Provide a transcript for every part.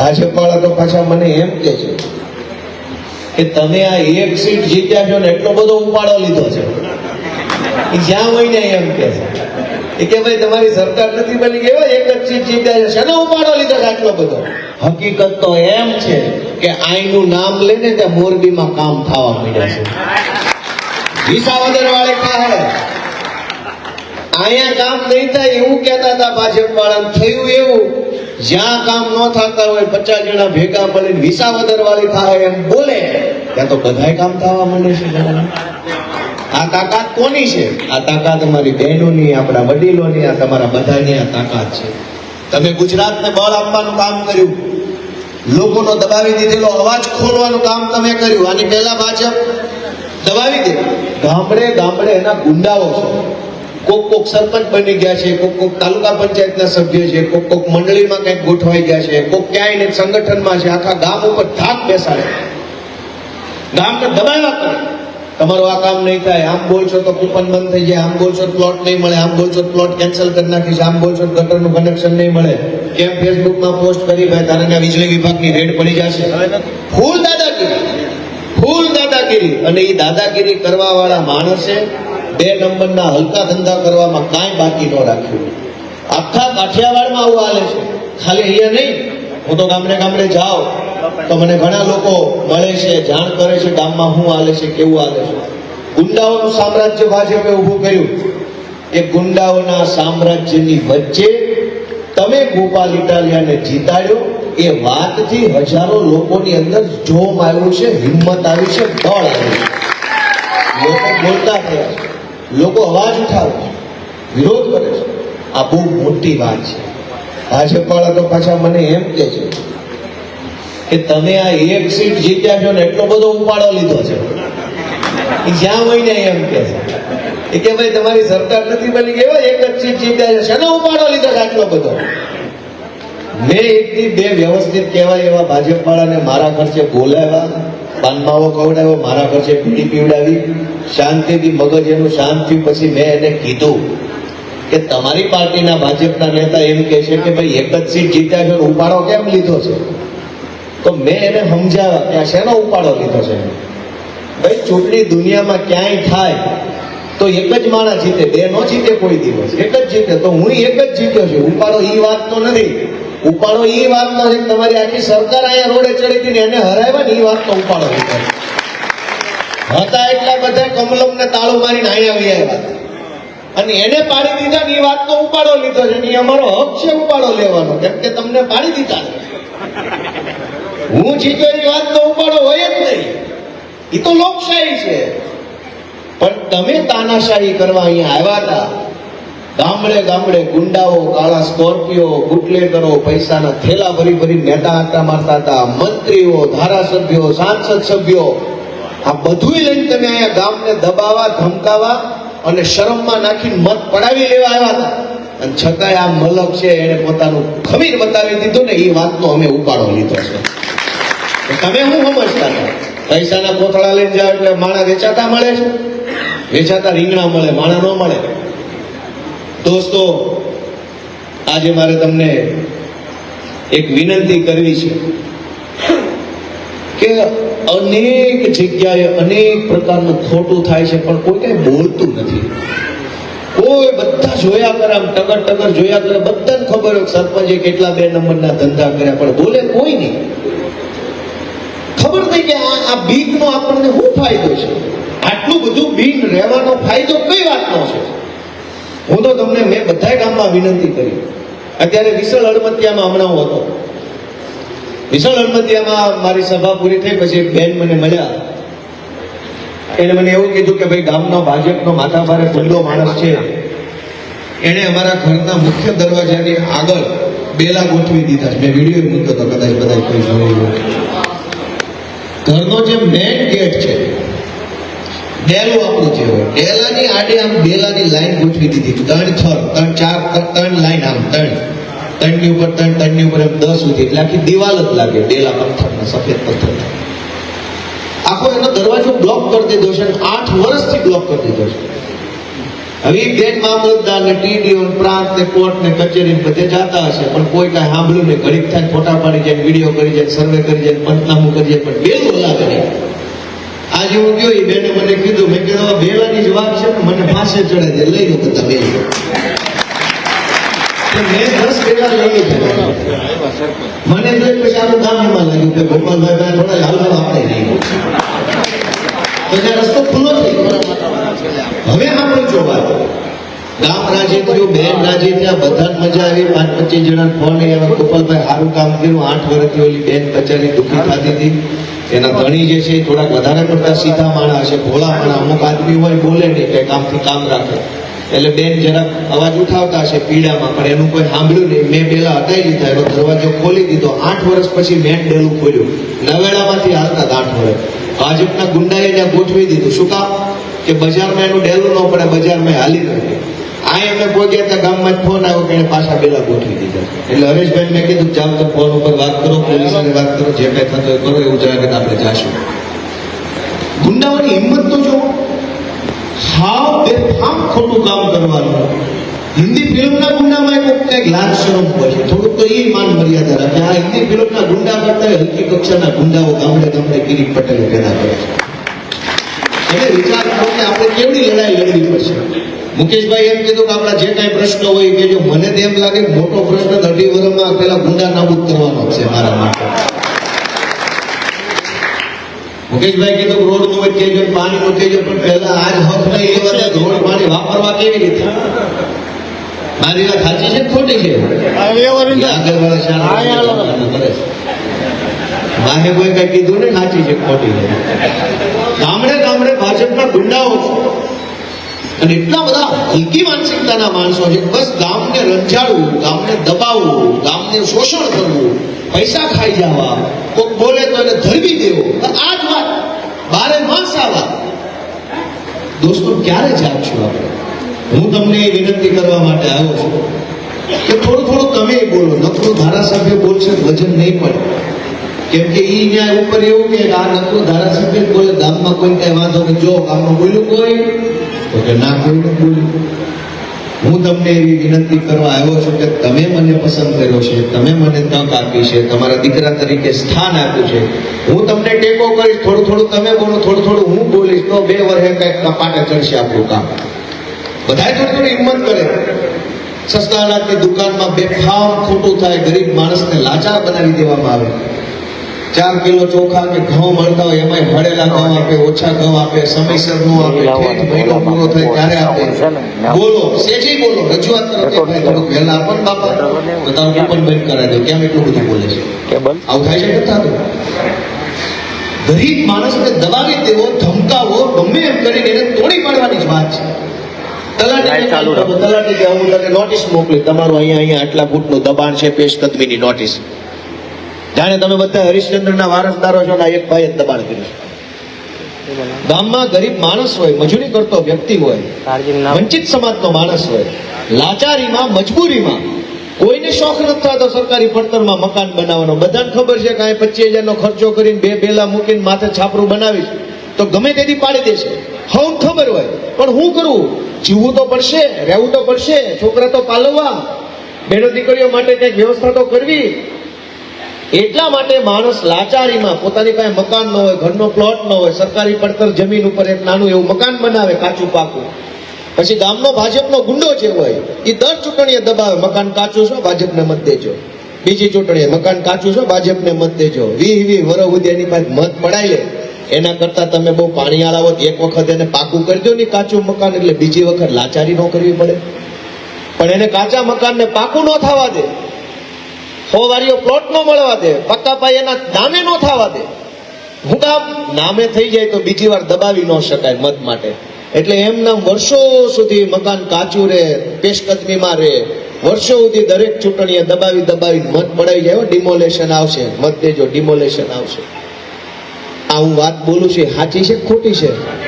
ભાજપ વાળા તો પાછા મને એમ કે છે કે તમે આ એક સીટ જીત્યા છો ને એટલો બધો ઉપાડો લીધો છે. જ્યાં હોય ને એમ કે છે. કે ભાઈ, તમારી સરકાર નથી બની ગઈ એક જ સીટ જીત્યા છે. શેનો ઉપાડો લીધો છે આટલો બધો? હકીકત તો એમ છે કે આઈનું નામ લઈને ત્યાં મોરબીમાં કામ થવા માંડ્યા છે. વિસાવદર વાળે કહે, અહીંયા કામ નહીં થાય એવું કહેતા હતા ભાજપ વાળા થયું એવું. જ્યાં કામ ન થતા હોય, પચાસ જણા ભેગા મળીને વિસાવદર વાળી થાય એમ બોલે, ત્યાં તો બધાય કામ થવા માંડે છે. આ તાકાત કોની છે? આ તાકાત અમારી બહેનોની, આપણા વડીલોની, આ તમારા બધાની આ તાકાત છે. તમે ગુજરાતને બળ આપવાનું કામ કર્યું. લોકોનો દબાવી દીધેલો અવાજ ખોલવાનું કામ તમે કર્યું. આની પહેલા ભાજપ દબાવી દે. ગામડે ગામડે એના ગુંડાઓ છે. કોક કોક સરપંચ બની ગયા છે કોક કોક તાલુકા પંચાયતના સભ્ય છે કોક કોક મંડળીમાં કંઈક ગોઠવાઈ ગયા છે કોક ક્યાંય ને સંગઠનમાં છે આખા ગામ ઉપર ધાક બેસાડે. ગામને દબાવ્યા કરે. તમારું આ કામ નહીં થાય આમ બોલશો તો કૂપન બંધ થઈ જાય આમ બોલશો તો પ્લોટ નહીં મળે આમ બોલશો તો પ્લોટ કેન્સલ કરી નાખીશ આમ બોલશો તો ગટરનું કનેક્શન નહીં મળે. કેમ ફેસબુકમાં પોસ્ટ કરી ભાઈ તારે વીજળી વિભાગની રેડ પડી જશે. ફૂલ દાદાગીરી. ફૂલ દાદાગીરી. અને એ દાદાગીરી કરવા વાળા માણસે બે નંબરના હલકા ધંધા કરવામાં કાંઈ બાકી ન રાખ્યું. આખા કાઠિયાવાડમાં આવું હાલે છે. ખાલી અહીંયા નહીં, હું તો ગામડે ગામડે જાઉં, તો મને ઘણા લોકો મળે છે, જાણ કરે છે ગામમાં શું હાલે છે, કેવું હાલે છે. ગુંડાઓનું સામ્રાજ્ય ભાજપે ઊભું કર્યું. એ ગુંડાઓના સામ્રાજ્યની વચ્ચે તમે ગોપાલ ઇટાલિયાને જીતાડ્યો. એ વાતથી હજારો લોકોની અંદર જોમ આવ્યું છે, હિંમત આવી છે બળ આવ્યું છે. લોકો બોલતા થયા. છે લોકો અવાજ ઉઠાવે છે, વિરોધ કરે છે. આ બહુ મોટી વાત છે. ભાજપવાળા તો પાછા મને એમ કે છે કે તમે આ એક સીટ જીત્યા છો ને એટલો બધો ઉપાડો લીધો છે. એ જ્યાં હોય ને એમ કે છે. કે ભાઈ, તમારી સરકાર નથી બની ગઈ એક જ સીટ જીત્યા છે? શેનો ઉપાડો લીધો છે આટલો બધો? મેં એકથી બે વ્યવસ્થિત કહેવાય એવા ભાજપ વાળાને મારા ખર્ચે બોલાવ્યા પાનમાવો ખવડાવ્યો, મારા ખર્ચે પીડી પીવડાવી, શાંતિથી મગજ એનું શાંત થયું. પછી મેં એને કીધું કે તમારી પાર્ટીના ભાજપના નેતા એમ કહે છે કે ભાઈ એક જ સીટ જીત્યા છે, ઉપાડો કેમ લીધો છે? તો મેં એને સમજાવ્યા કે આ શેનો ઉપાડો લીધો છે? ભાઈ, ચૂંટણી દુનિયામાં ક્યાંય થાય તો એક જ માણસ જીતે, બે નો જીતે કોઈ દિવસ, એક જ જીતે, તો હું એક જ જીત્યો છું. ઉપાડો એ વાત તો નથી. ઉપાડો એ વાત નો તમારી આખી સરકાર અહીંયા રોડે ચડી હતી ને એને હરાવ્યા ને એ વાત નો ઉપાડો હતા એટલા બધા કમલમ ને તાળું મારીને અહીંયા આવી આવ્યા અને એને પાડી દીધા ને એ વાત તો ઉપાડો લીધો છે ને અમારો હક છે ઉપાડો લેવાનો, કેમ કે તમને પાડી દીધા હું જીત્યો એ વાત તો ઉપાડો હોય જ નહીં. એ તો લોકશાહી છે. પણ તમે તાનાશાહી કરવા અહીંયા આવ્યા હતા. ગામડે ગામડે ગુંડાઓ, કાળા સ્કોર્પિયો, બુટલેગરો, પૈસાના થેલા ભરી ભરી નેતા આટા મારતા હતા. મંત્રીઓ, ધારાસભ્યો, સાંસદ સભ્યો, આ બધુંય લઈને તમે અહીંયા ગામને દબાવવા ધમકાવા અને શરમમાં નાખીને મત પડાવી લેવા આવ્યા હતા. અને છતાંય આ મલક છે, એને પોતાનું ખમીર બતાવી દીધું ને, એ વાતનો અમે ઉપાડો લીધો છે. તમે શું સમજતા હતા? પૈસાના કોથળા લઈને જાવ એટલે માણા વેચાતા મળે છે. વેચાતા રીંગણા મળે, માણા ન મળે. દોસ્તો, આજે મારે તમને એક વિનંતી કરવી છે કે અનેક જગ્યાએ અનેક પ્રકારનું ખોટું થાય છે, પણ કોઈ કઈ બોલતું નથી. કોઈ બધા જોયા કરે, આમ ટગર ટગર જોયા કરે, બધાને ખબર હોય સરપંચે કેટલા બે નંબરના ધંધા કર્યા, પણ બોલે કોઈ નહીં. ખબર નહીં કે આ બીકનો આપણને શું ફાયદો છે? આટલું બધું ભીખ રહેવાનો ફાયદો કઈ વાતનો છે? હું તો તમને મેં બધા ગામમાં વિનંતી કરી. અત્યારે વિશાળ અડમતિયામાં હમણાં હું હતો. વિશાળ અડમતિયામાં મારી સભા પૂરી થઈ પછી બેન મને મળ્યા. એને મને એવું કીધું કે ભાઈ, ગામનો ભાજપનો માથાભારે ખુલ્લો માણસ છે. એણે અમારા ઘરના મુખ્ય દરવાજાની આગળ બેલા ગોઠવી દીધા મેં વીડિયો મૂક્યો હતો કદાચ બધા કોઈ ઘરનો જે મેઇન ગેટ છે ડેલું આપણું જે હોય. ડેલાની આડે આમ બેલાની લાઈન ગોઠવી દીધી. ત્રણ થર ત્રણ ચાર, ત્રણ લાઈન આમ, ત્રણ. ત્રણની ઉપર ત્રણ, ત્રણની ઉપર એમ દસ સુધી. એટલે આખી દિવાલ જ લાગે ડેલા પથ્થરના, સફેદ પથ્થરના. આખો એનો દરવાજો બ્લોક કરી દીધો છે આઠ વર્ષથી બ્લોક કરી દીધો છે. હવે બેન મામલતદાર ને ટીડીઓ પ્રાંત ને કોર્ટ ને કચેરી બધે જતા હશે, પણ કોઈ કાંઈ સાંભળ્યું નહીં. ઘડીક થાય ફોટા પાડી જાય વીડિયો કરી જાય સર્વે કરી જાય પંચનામું કરી જાય, પણ બેલું લાગે નહીં આજે હું ગયો એ બેને મને કીધું, મેં કીધું જ વાત છે ને, મને પાસે ચડે છે, લઈ લો બધા બે મેં દસ બેલા લઈ મને જોઈ પછી ગામ એમાં લાગ્યું કે ગોપાલભાઈ ભાઈ થોડા હાલવા આપણે રસ્તો થઈ ગયો. હવે આપણે જોવા ગામ રાજી થયું, બેન રાજી થયા, બધાને મજા આવી. પાંચ પચીસ જણા ફોન આવ્યા ગોપાલભાઈ સારું કામ કર્યું. આઠ વર્ષથી ઓલી બેન બચારી દુઃખી થતી હતી. એના ધણી જે છે થોડાક વધારે પડતા સીધા માણા છે, ભોળા માણા. અમુક આદમી હોય બોલે નહીં કે કામથી કામ રાખે. એટલે બેન જરાક અવાજ ઉઠાવતા હશે પીડામાં, પણ એનું કોઈ સાંભળ્યું નહીં. મેં પેલા હટાઈ લીધા, એનો દરવાજો ખોલી દીધો. આઠ વર્ષ પછી મેં ડેલું ખોલ્યું. નવેડામાંથી હાલતા આઠ વર્ષ. ભાજપના ગુંડાએ ત્યાં ગોઠવી દીધું. શું કામ? કે બજારમાં એનું ડેલું ન પડે, બજારમાં હાલી નથી આ અમે પહોંચ્યા ત્યાં ગામમાં ફોન આવ્યો કે પાછા બેલા ગોઠવી દીધા. એટલે હરેશભાઈ મેં કીધું, જાઓ તો ફોન ઉપર વાત કરો પોલીસ વાત કરો, જે કઈ થતું કરો, એવું જણાવે કે આપણે જાશું. ગુંડાઓની હિંમત તો જો હાવ બેફામ ખોટું કામ કરવાનું. હિન્દી ફિલ્મના ગુંડામાં એક કંઈક લાજ શરમ છે થોડુંક તો એ માન મર્યાદા રાખે. આ હિન્દી ફિલ્મના ગુંડા કરતા હલકી કક્ષાના ગુંડાઓ ગામડે ગામડે કિરીટ પટેલ પેદા કરે છે. એટલે વિચાર કરો કે આપણે કેવડી લડાઈ લડવી પડશે? મુકેશભાઈ એમ કીધું કે આપણા જે કાંઈ પ્રશ્ન હોય કે જો મને તો એમ લાગે મોટો પ્રશ્ન અઢી વર્ષમાં પેલા ગુંડા નાબૂદ કરવાનો છે મારા માટે. મુકેશભાઈ કીધું રોડનું જો પાણી નું કહેજો પણ પહેલા આજ હક નહીં લેવા દે રોડ પાણી વાપરવા કેવી રીતે? મારી વાત સાચી છે ખોટી છે. માહે કોઈ કઈ કીધું ને સાચી છે ખોટી છે? ગામડે ગામડે ભાજપના ગુંડાઓ છે. અને એટલા બધા હલકી માનસિકતાના માણસો છે. બસ ગામને રંજાડવું, ગામને દબાવવું, ગામને શોષણ કરવું, પૈસા ખાઈ જવા કોઈ બોલે તો એને ધરવી દેવો. આ જ વાત. બારે માસ આવા દોસ્તો, ક્યારે જાગશું આપણે? હું તમને એ વિનંતી કરવા માટે આવ્યો છું કે થોડું થોડું તમે બોલો. નકરું ધારાસભ્ય બોલશે વજન નહીં પડે. કેમ કે એ ન્યાય ઉપર એવું કે આ નકરું ધારાસભ્ય બોલે. ગામમાં કોઈ કઈ વાંધો કે જો ગામમાં બોલ્યું કોઈ તો કે ના કોઈ બોલ્યું હું તમને એવી વિનંતી કરવા આવ્યો છું કે તમે મને પસંદ કર્યો છે, તમે મને તક આપી છે, તમારા દીકરા તરીકે સ્થાન આપ્યું છે. હું તમને ટેકો કરીશ, થોડું થોડું તમે બોલો, થોડું થોડું હું બોલીશ, તો બે વર્ષે કંઈક કપાટે ચડશે આપણું કામ. બધાય થોડી થોડી હિંમત કરે. સસ્તા અનાજની દુકાનમાં બેફામ ખોટું થાય, ગરીબ માણસને લાચાર બનાવી દેવામાં આવે. ચાર કિલો ચોખા કે ઘઉં મળતા હોય એમાંય ભળેલા ઘઉં આપે ઓછા ઘઉં આપે સમયસર નો આપે ઠેઠ મહિનો પૂરો થાય ત્યારે આપે. બોલો સેજી બોલો રજૂઆત કરો કે થોડુંક વહેલા આપો ને બાપા. તો તારું કૂપન બંધ કરાવી દો કેમ એટલું બધું બોલે છે? આવું થાય છે કે થતું? ગરીબ માણસને દબાવી દેવો ધમકાવો ગમે એમ કરીને એને તોડી પાડવાની જ વાત છે. તલાટી કે તને નોટિસ મોકલી. તમારું અહીંયા અહીંયા આટલા ફૂટનું દબાણ છે પેશકદમીની નોટિસ જાણે તમે બધા હરિશ્ચંદ્રના વારસદારો છો ને એક ભાઈ જ દબાણ કર્યું ગામમાં ગરીબ માણસ હોય મજૂરી કરતો વ્યક્તિ હોય વંચિત સમાજનો માણસ હોય લાચારીમાં મજબૂરીમાં કોઈને શોખ નથી થતો સરકારી પડતરમાં મકાન બનાવવાનો. બધાને ખબર છે કે અહીં પચીસ હજારનો ખર્ચો કરીને બે બેલા મૂકીને માથે છાપરું બનાવીશ. તો ગમે તેથી પાડી દેશે. હું ખબર હોય. પણ હું કરું? જીવવું તો પડશે રહેવું તો પડશે છોકરા તો પાલવવા. બેનો દીકરીઓ માટે કંઈક વ્યવસ્થા તો કરવી. એટલા માટે માણસ લાચારીમાં પોતાની પાસે મકાન ન હોય, ઘરનો પ્લોટ ન હોય, સરકારી પડતર જમીન ઉપર એક નાનું એવું મકાન બનાવે કાચું પાકું. પછી ગામનો ભાજપનો ગુંડો જે હોય એ દર ચૂંટણીએ દબાવે, મકાન કાચું છો, ભાજપને મત દેજો. બીજી ચૂંટણીએ મકાન કાચું છો, ભાજપને મત દેજો. વી વી વરો સુધી પાસે મત પડાય લે. એના કરતા તમે બહુ પાણી આલાવો એક વખત એને પાકું કરી દો ને કાચું મકાન, એટલે બીજી વખત લાચારી ન કરવી પડે. પણ એને કાચા મકાનને પાકું ન થવા દે. સો વારીઓ પ્લોટ નો મળવા દે પક્કા પાય એના નામે નો થવા દે. હું કામ નામે થઈ જાય તો બીજી વાર દબાવી ન શકાય મત માટે. એટલે એમના વર્ષો સુધી મકાન કાચું રહે, પેશકદમીમાં રહે. વર્ષો સુધી દરેક ચૂંટણીએ દબાવી દબાવી મત પડાવી જાય ડિમોલેશન આવશે. મત દેજો, ડિમોલેશન આવશે. આ હું વાત બોલું છું સાચી છે ખોટી છે?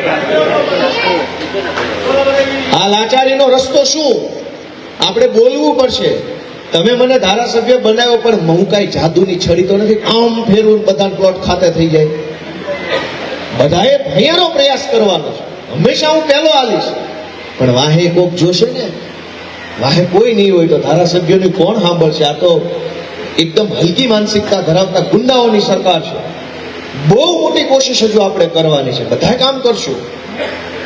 આ લાચારીનો રસ્તો શું? આપણે બોલવું પડશે. તમે મને ધારાસભ્ય બનાવ્યો, પણ હું કાંઈ જાદુની છડી તો નથી. આમ ફેરવું બધા પ્લોટ ખાતે થઈ જાય. બધાએ ભૈયાનો પ્રયાસ કરવાનો છે. હંમેશા હું પહેલો આલીશ. પણ વાહે કોક જોશે ને, વાહે કોઈ નહીં હોય તો ધારાસભ્યોની કોણ સાંભળશે? આ તો એકદમ હલકી માનસિકતા ધરાવતા ગુંડાઓની સરકાર છે. બહુ મોટી કોશિશ હજુ આપણે કરવાની છે. બધા કામ કરશું.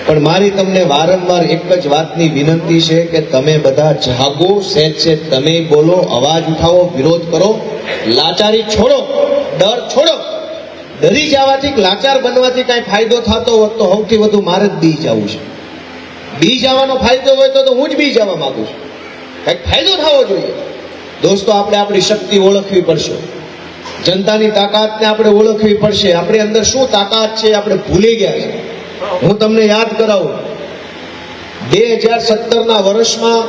પણ મારી તમને વારંવાર એક જ વાતની વિનંતી છે કે તમે બધા જાગો સેજ છે તમે બોલો, અવાજ ઉઠાવો, વિરોધ કરો, લાચારી છોડો, ડર છોડો. ડરી જવાથી લાચાર બનવાથી કાંઈ ફાયદો થતો હોત તો સૌથી વધુ મારે જ બી જવું છે. બી જવાનો ફાયદો હોય તો હું જ બી જવા માંગુ છું. કંઈક ફાયદો થવો જોઈએ. દોસ્તો, આપણે આપણી શક્તિ ઓળખવી પડશે. જનતાની તાકાતને આપણે ઓળખવી પડશે. આપણી અંદર શું તાકાત છે આપણે ભૂલી ગયા છે હું તમને યાદ કરાવું. બે હજાર સત્તરના વર્ષમાં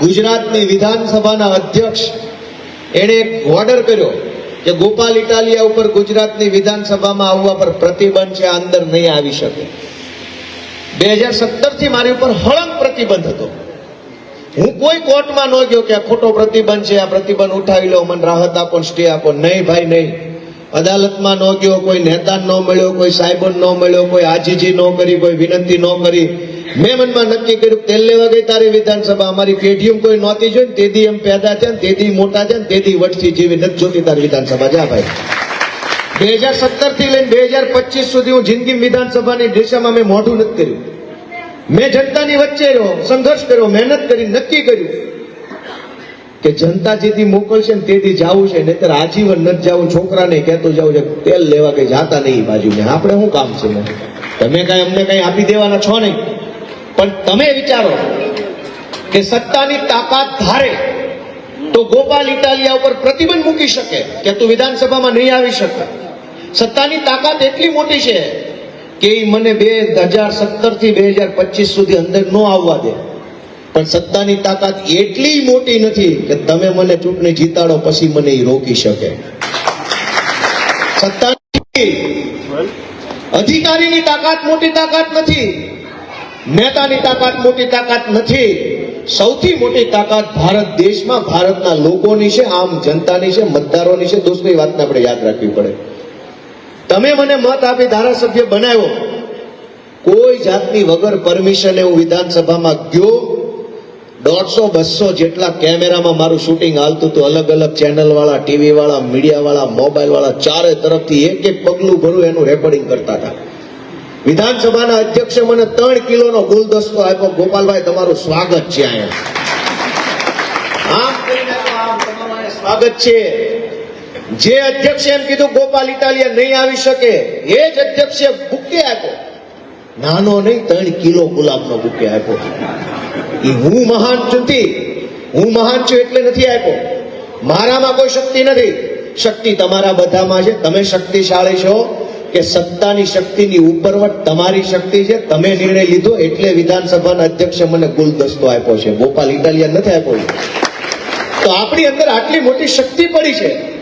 ગુજરાતની વિધાનસભાના અધ્યક્ષ એણે એક ઓર્ડર કર્યો કે ગોપાલ ઇટાલિયા ઉપર ગુજરાતની વિધાનસભામાં આવવા પર પ્રતિબંધ છે અંદર નહીં આવી શકે. બે હજાર સત્તરથી મારી ઉપર હળંગ પ્રતિબંધ હતો. હું કોઈ કોર્ટમાં ન ગયો કે આ ખોટો પ્રતિબંધ છે, આ પ્રતિબંધ ઉઠાવી લો, મને રાહત આપો સ્ટે આપો નહીં ભાઈ, નહીં. અદાલતમાં ન ગયો, કોઈ નેતા ન મળ્યો, કોઈ સાહેબો ન મળ્યો, કોઈ આજીજી ન કરી, કોઈ વિનંતી ન કરી. મેં મનમાં નક્કી કર્યું તેલ લેવા ગઈ તારી વિધાનસભા અમારી પેઢીઓ કોઈ નહોતી જોઈ ને તેથી એમ પેદા થયા તેથી મોટા થયા ને તેથી વટથી જીવી નથી જોતી તારી વિધાનસભા. જા ભાઈ. બે હજાર સત્તરથી લઈને બે હજાર પચીસ સુધી હું જિંદગી વિધાનસભાની દિશામાં મેં મોઢું નથી કર્યું. મેં જનતાની વચ્ચે રહ્યો, સંઘર્ષ કર્યો, મહેનત કરી, નક્કી કર્યું. કે જનતા જેથી મોકલશે ને તેથી જવું છે, નહીતર આજીવન નથી જવું, છોકરાને કહેતો જવું છે, તેલ લેવા કઈ જાતા નહીં બાજુ ને આપણે શું કામ છે? તમે કઈ અમને કઈ આપી દેવાના છો નહીં. પણ તમે વિચારો કે સત્તાની તાકાત ધારે તો ગોપાલ ઇટાલિયા ઉપર પ્રતિબંધ મૂકી શકે કે તું વિધાનસભામાં નહીં આવી શકે સત્તાની તાકાત એટલી મોટી છે કે એ મને બે હજાર સત્તરથી બે હજાર પચીસ સુધી અંદર ન આવવા દે. પણ સત્તાની તાકાત એટલી મોટી નથી કે તમે મને ચૂંટણી જીતાડો પછી મને એ રોકી શકે. સત્તાની અધિકારીની તાકાત મોટી તાકાત નથી, નેતાની તાકાત મોટી તાકાત નથી. સૌથી મોટી તાકાત ભારત દેશમાં ભારતના લોકોની છે, આમ જનતાની છે, મતદારોની છે. દોસ્તો, એ વાતને આપણે યાદ રાખવી પડે. તમે મને મત આપી ધારાસભ્ય બનાવ્યો. કોઈ જાતની વગર પરમિશન હું વિધાનસભામાં ગયો દોઢસો બસો જેટલા કેમેરામાં મારું શૂટિંગ હાલતું હતું. અલગ અલગ ચેનલ વાળા ટીવી વાળા મીડિયા મોબાઈલ વાળા ચારે તરફથી એક એક પગલું ભરું એનું રેકોર્ડિંગ કરતા હતા. વિધાનસભાના અધ્યક્ષે મને ત્રણ કિલોનો ગુલદસ્તો આપ્યો. ગોપાલભાઈ, તમારું સ્વાગત છે અહીંયા. આમ સ્વાગત છે. જે અધ્યક્ષે એમ કીધું, ગોપાલ ઇટાલિયા નહીં આવી શકે. એ જ અધ્યક્ષે બુકે આપ્યો. નાનો નહીં, ત્રણ કિલો ગુલાબનો બુકે આપ્યો. એ હું મહાન નથી હું મહાન છું એટલે નથી આપ્યો. મારામાં કોઈ શક્તિ નથી. શક્તિ તમારા બધામાં છે. તમે શક્તિશાળી છો કે સત્તાની શક્તિની ઉપરવટ તમારી શક્તિ છે. તમે નિર્ણય લીધો એટલે વિધાનસભાના અધ્યક્ષે મને ગુલદસ્તો આપ્યો છે. ગોપાલ ઇટાલિયન નથી આપ્યો. તો આપણી અંદર આટલી મોટી શક્તિ પડી છે.